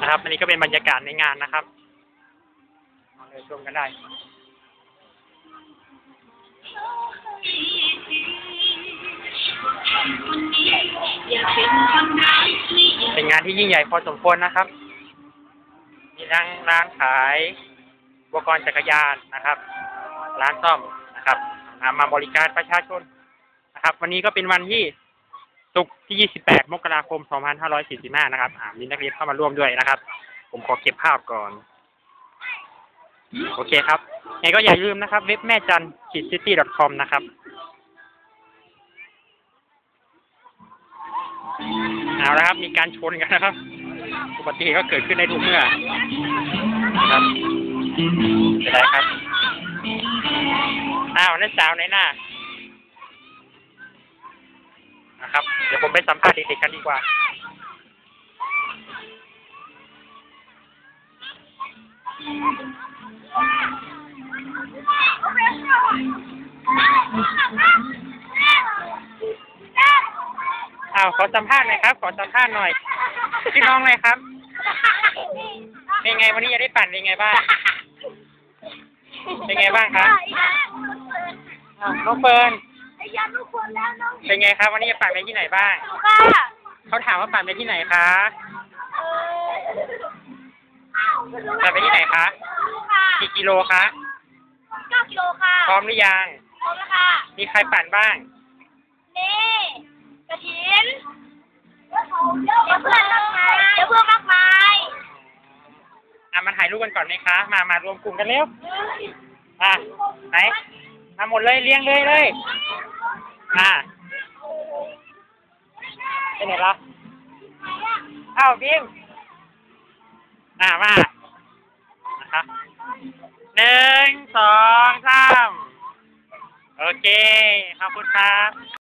นะครับ อันนี้ก็เป็นบรรยากาศในงานนะครับมาเลยชมกันได้เป็นงานที่ยิ่งใหญ่พอสมควรนะครับ มีทั้งร้านขายอุปกรณ์จักรยานนะครับ ร้านซ่อมนะครับมาบริการประชาชนนะครับ วันนี้ก็เป็นวันที่ ศุกร์ที่ 28 มกราคม 2545 นะครับอ่ามีนักเรียนเข้ามาร่วมด้วยนะครับ ผมขอเก็บภาพก่อน โอเคครับไงก็อย่าลืมนะครับ เว็บแม่จันขีดซิตี้ .com นะครับเอาละครับ มีการชนกันนะครับ อุบัติเหตุก็เกิดขึ้นในทุกเมื่อนะครับเป็นไรครับ อ้าวนั่นสาวไหนหน้า ครับ เดี๋ยวผมไปสัมภาษณ์เด็กๆกันดีกว่า อ้าวขอสัมภาษณ์หน่อยครับ ขอสัมภาษณ์หน่อยพี่น้องเลยครับ เป็นไงวันนี้จะได้ปั่นเป็นไงบ้าง เป็นไงบ้างครับอ้าวน้องเฟิร์น ไอ้ยันทุกคนแล้วน้องเป็นไงครับวันนี้จะปั่นไปที่ไหนบ้างค่ะเขาถามว่าปั่นไปที่ไหนคะ เออปั่นไปที่ไหนคะค่ะกี่กิโลคะเก้ากิโลค่ะพร้อมหรือยังพร้อมแล้วค่ะ มีใครปั่นบ้างนี่กระถินเดี๋ยวเพื่อนมากมายเดี๋ยวเพื่อนมากมายอะมาถ่ายรูปกันก่อนไหมคะ มามารวมกลุ่มกันเร็วอะไหนมาหมดเลยเลี้ยงเลยเลย อ่าเปไงล่ะอ้าวพิมอ่ามานะครับหนึ่งสองสามโอเค ขอบคุณครับ